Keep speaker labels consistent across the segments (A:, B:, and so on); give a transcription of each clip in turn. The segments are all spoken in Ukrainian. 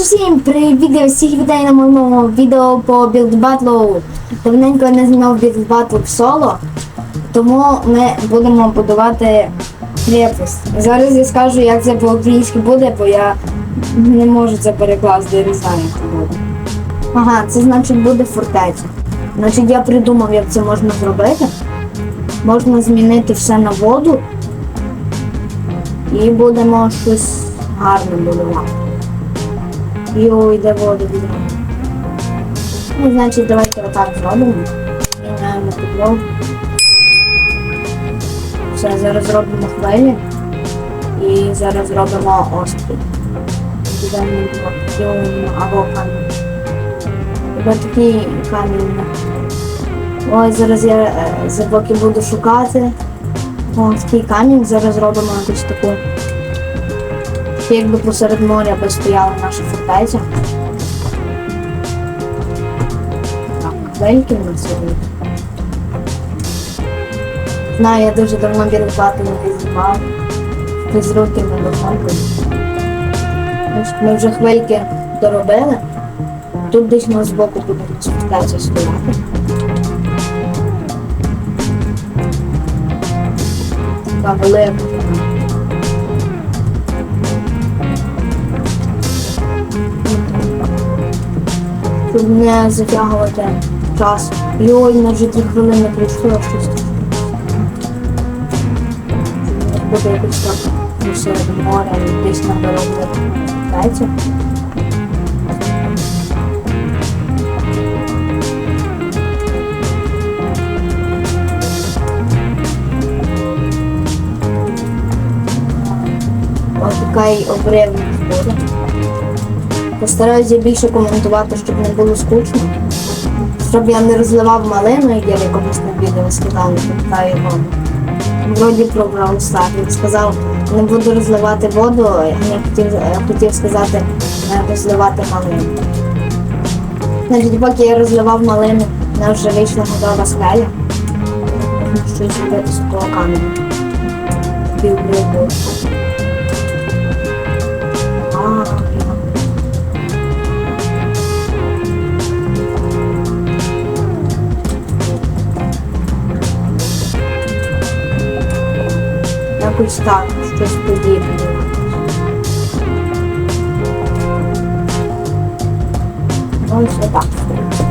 A: усім привіт всіх вітаю на моєму відео по білд батлу. Давненько я не знімав білд батл в соло, тому ми будемо будувати крепость. Зараз я скажу, як це по-українськи буде, бо я не можу це перекласти, я не знаю, як це буде. Ага, це значить буде фортеця. Значить, я придумав, як це можна зробити. Можна змінити все на воду і будемо щось гарне будувати. Йой, де воду. Ну, значить, давайте отак зробимо. Міняємо підлогу. Все, зараз зробимо хвилі. І зараз зробимо острів. Будемо йой, або камінь. Або такий камінь. Ой, зараз я е, за поки буду шукати. О, такий камінь, зараз зробимо якусь таку. Якби посеред моря би стояла наша фортеця. Так, хвильки у нас сьогодні. Знаю, я дуже давно бірувати не знімав. Без руки не догонку. Ми вже хвильки доробили. Тут десь на збоку буде фортеця стояти. Така велика. Щоб не затягувати час. Йой, на вже три хвилини прийшло щось. Буде якось так посеред моря, десь на дорогу Дайте. Ось такий обривник буде. Постараюся більше коментувати, щоб не було скучно. Щоб я не розливав малину, як я якомусь на відео сказав, не пам'ятаю його. Вроді про Stars. Він сказав, не буду розливати воду, я хотів, я хотів сказати е, розливати малину. Значить, поки я розливав малину, в мене вже вийшла готова скеля. Щось зробити з каменю. Півбригу. А, Якось так, щось подібне. Ось отак.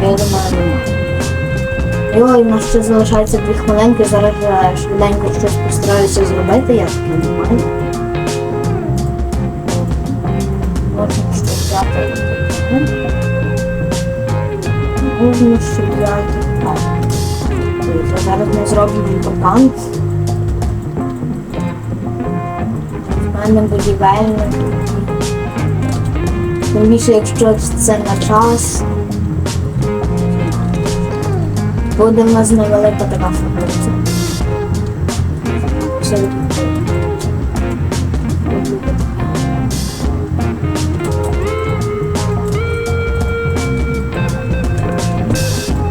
A: Я думаю, немає. Ой, у нас ще залишається дві хвилинки, зараз я швиденько щось постараюся зробити, я таке не маю. Можна ще взяти. Можна ще взяти. Зараз ми зробимо фонтан. Мене будівельник. Тим якщо це на час, буде в нас невелика така фабриця.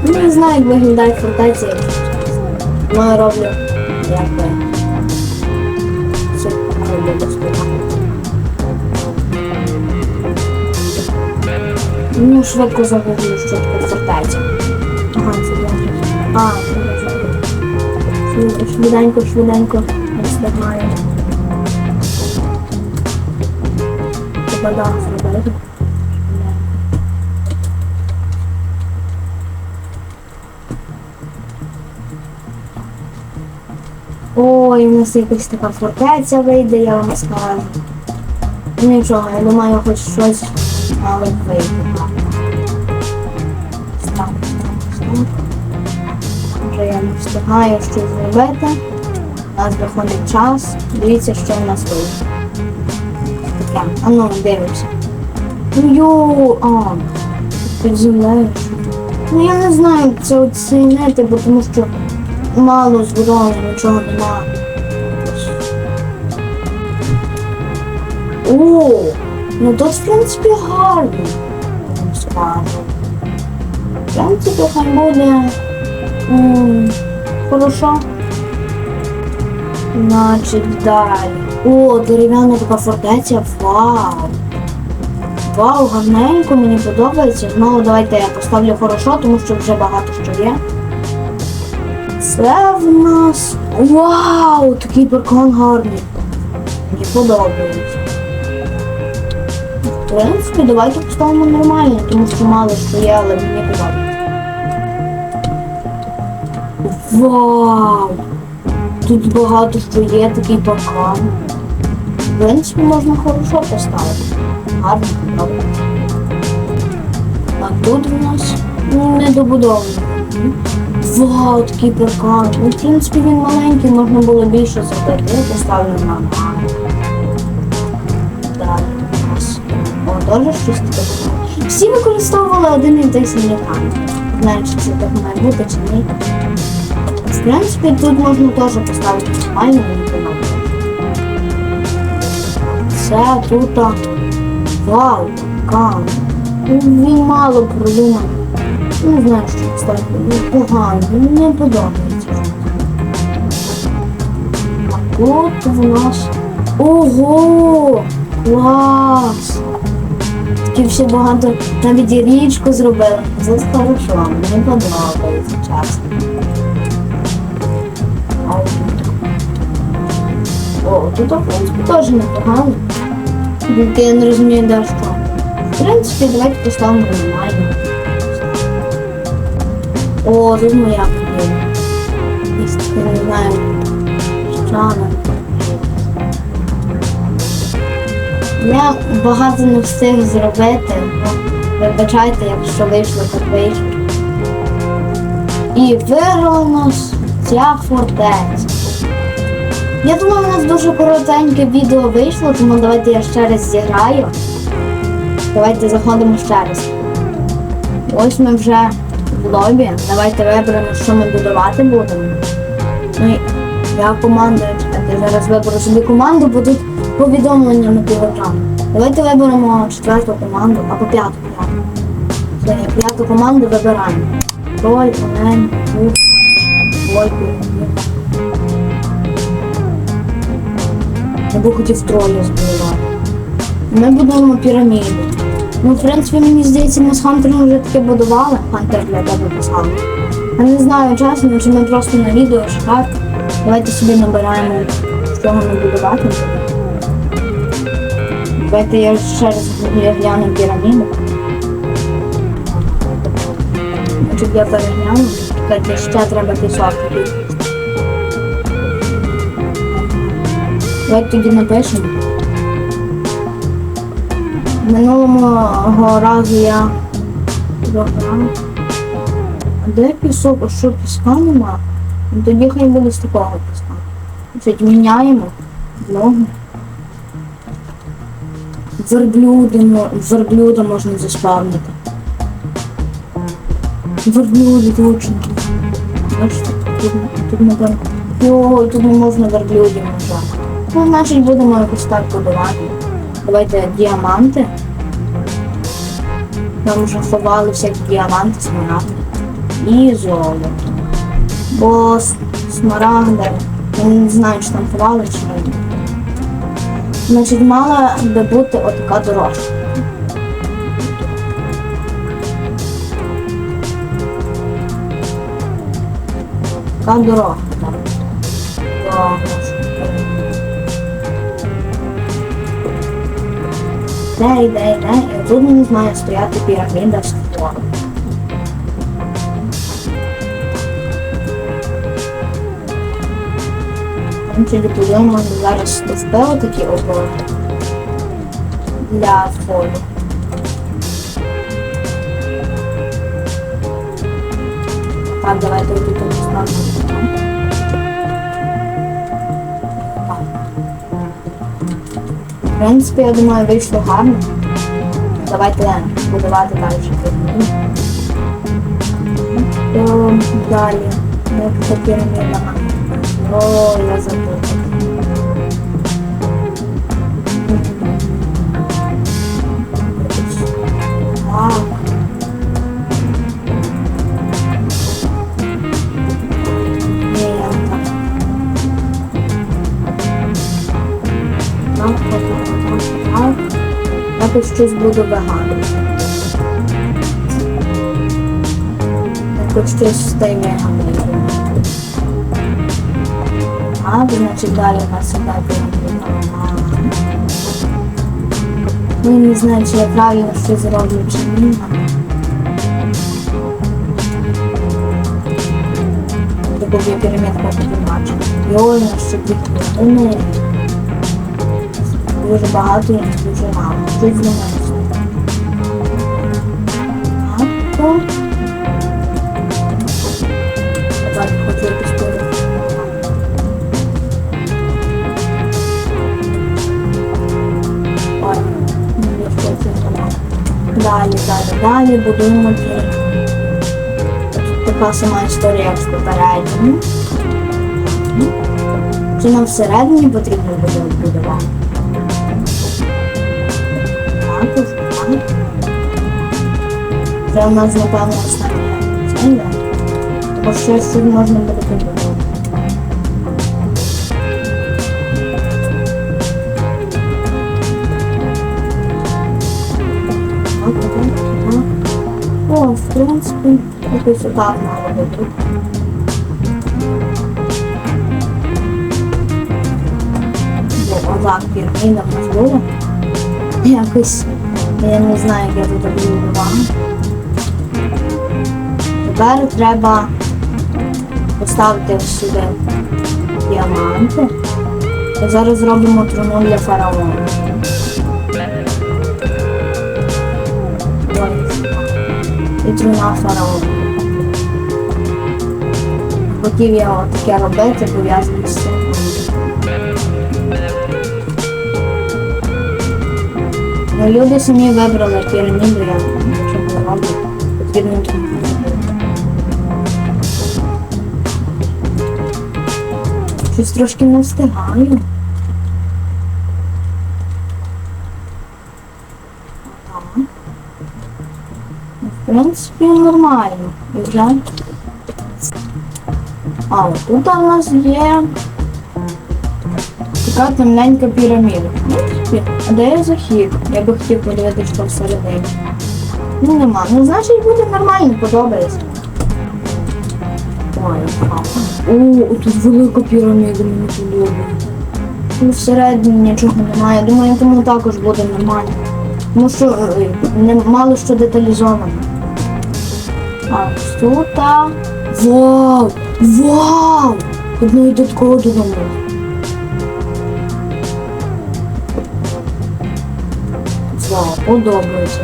A: Не знаю, як виглядає чесно. Ну, роблю роблю безпечно. Ну, швидко загублю, що таке фортеця. Ага, це добре. А, добре. Швиденько, швиденько встигаю. Треба да, зробити. Ой, у нас якась така фортеця вийде, я вам скажу. Нічого, я думаю, хоч щось вийти. Так, так, так. Вже я не встигаю щось зробити. У нас виходить час. Дивіться, що у нас вийде. А ну, дивимося. Ну йоу, а, під землею. Ну я не знаю, це оцінити, бо тому що мало зброї, нічого нема. О, ну тут в принципі гарно. я. В принципі, хай буде хорошо. Значить, далі. О, дерев'яна така фортеця, вау. Вау, гарненько, мені подобається. Знову давайте я поставлю хорошо, тому що вже багато що є. Це в нас. Вау! Такий паркан гарний. Мені подобається. В принципі, давайте поставимо нормально, тому що мало але мені подобається. Вау! Тут багато що є, такий паркан. В принципі, можна хорошо поставити. Гарно, правда. А тут у нас недобудований. Вау, такий паркан. Ну, в принципі, він маленький, можна було більше зробити. Я поставлю на Далі у нас. О, теж щось таке. Всі використовували один і той самий камінь. Знаю, це так має бути чи ні. В принципі, тут можна теж поставити нормально, подобається. Це тут. Вау, кам. Він мало продуманий. Не знаю, що поставити. Він поганий, мені не подобається. Тут в нас. Ого! Клас! Такі всі багато навіть і річку зробили. Це хорошо, мені подобається тут. О, тут, в принципі, теж непогано. Тільки я не розумію, де що. В принципі, давайте поставимо нормально. О, моя подія. Якщо таке, не знаю, що Я багато не встиг зробити. Вибачайте, якщо вийшло, так вийшло. І виграла нас ця фортеця. Я думаю, у нас дуже коротеньке відео вийшло, тому давайте я ще раз зіграю. Давайте заходимо ще раз. Ось ми вже лобі. Давайте виберемо, що ми будувати будемо. Ну, я командую, чекайте, зараз виберу собі команду, бо тут повідомлення на телеграм. Давайте виберемо четверту команду або п'яту команду. П'яту команду вибираємо. Троль, олень, мух, двойку. Я би хотів троє збудувати. Ми будуємо піраміду. Ну, в принципі, мені здається, ми з Хантером вже таке будували. Хантер для тебе писав. Я не знаю чесно, чи ми просто на відео чи так. Давайте собі набираємо, чого ми будувати. Давайте я ще раз гляну піраміду. Значить, я перегляну. Давайте ще треба пісок. Давайте тоді напишемо. Минулого разу я програв. А де пісок? А що піска нема? Тоді хай буде з такого піска. Значить, міняємо ногу. Верблюди, верблюда можна заспавнити. Верблюди точно. Бачите, тут, тут напевно. Йой, тут не можна верблюдів нажати. Ну, значить будемо якось так будувати. Давайте діаманти. Там вже ховали всякі діаманти, смарагди. І золото. Бо смарагди, я не знаю, чи там ховали чи ні. Значить, мала би бути отака дорожка. Така дорога. так. Дорожка. Де йде, йде, і тут не має стояти піраміда з флором. Там чи подивимо зараз стовпи такі обоє для входу. Так, давайте тут поставимо. Принципі, я думаю, вийшло гарно. Давайте будувати далі. Далі. Як це піраміда. О, я забула. Так, так, так, так, так. Щось щось з тим. А, значить далі нас іде. Ну, не знаю, чи я правильно щось зроблю, чи ні. Таку пірамідку побачу. Йой, що тут енергії. Дуже багато і дуже мало. Щось зламається. Так. Так, хочу якусь пираміду. Ой, не це нема. Далі, далі, далі будуємо. Тут така сама історія, як з попередньою. Чи нам всередині потрібно буде будувати? Так. Це у нас, напевно, останнє. Це є. Тому що тут можна буде так. О, в принципі, якось отак мало бути. Бо отак в нас була. Якось, я не знаю, як я тут будувала. Тепер треба поставити сюди діаманти. І зараз зробимо труну для фараона. Ось. І труна фараона. Хотів я таке робити, пов'язане з люди самі вибрали піраміду, я нічого не роблю. Потрібно тому. Щось трошки не встигаю. Ну, В принципі, нормально. Вже. А, тут у нас є така темненька піраміда. Принципі, А де є захід? Я би хотів подивитися, що всередині. Ну нема. Ну значить буде нормально, подобається. Ой. О, тут велика піраміда мені подобається. Ну, всередині нічого немає. Думаю, тому також буде нормально. Тому що е, не, мало що деталізовано. А тут. Вау! Вау! Тут навіть додатково додому. Подобається.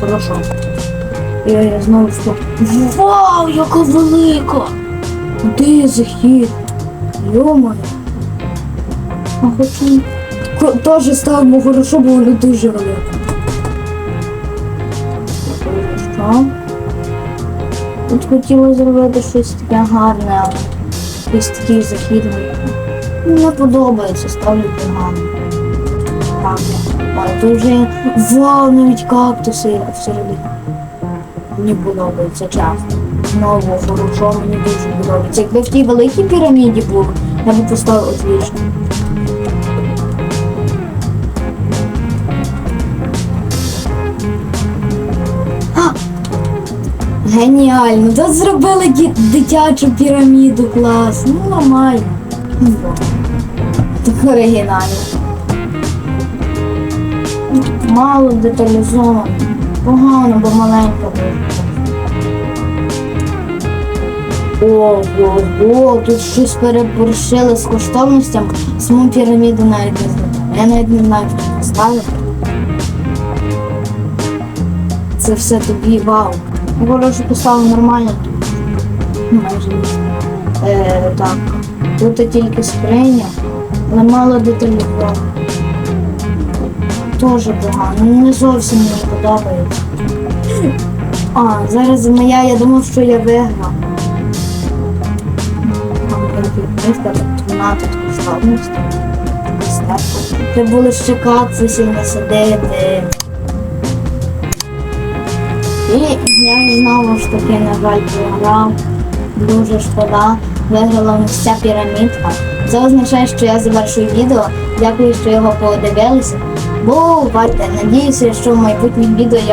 A: Хорошо. І я знову що. Вау, яка велика! Де захід? Йомаю. А хочу. Теж ставимо хорошо, бо вони дуже великі. Що? Тут хотіла зробити щось таке гарне, але якийсь такий західний. Ну, Не подобається, ставлю погано. Так, тут вже вау, навіть кактуси всередині. Мені подобається часто. Знову хорошо, мені дуже подобається. Якби в тій великій піраміді був, я б поставив отлично. Геніально! Тут зробили дитячу піраміду клас. Ну нормально. Так оригінально. Мало деталізовано. Погано, бо маленька. Ого, ого, тут щось переборщили з коштовностями. Саму піраміду навіть не знаю. Я навіть не знаю, що поставити. Це все тобі вау. Ну, коротше, поставив нормально. Ну, майже. Е, так. Тут тільки скриня, але мало деталізовано. Дуже погано, не зовсім мені подобається. А, зараз моя, я думав, що я виграв. Треба було ще кактусів насадити. І я знову ж таки, на жаль, програв. Дуже шкода. Виграла в ця пірамідка. Це означає, що я завершую відео. Дякую, що його подивилися. Бувайте! Надіюся, що в майбутнім відео я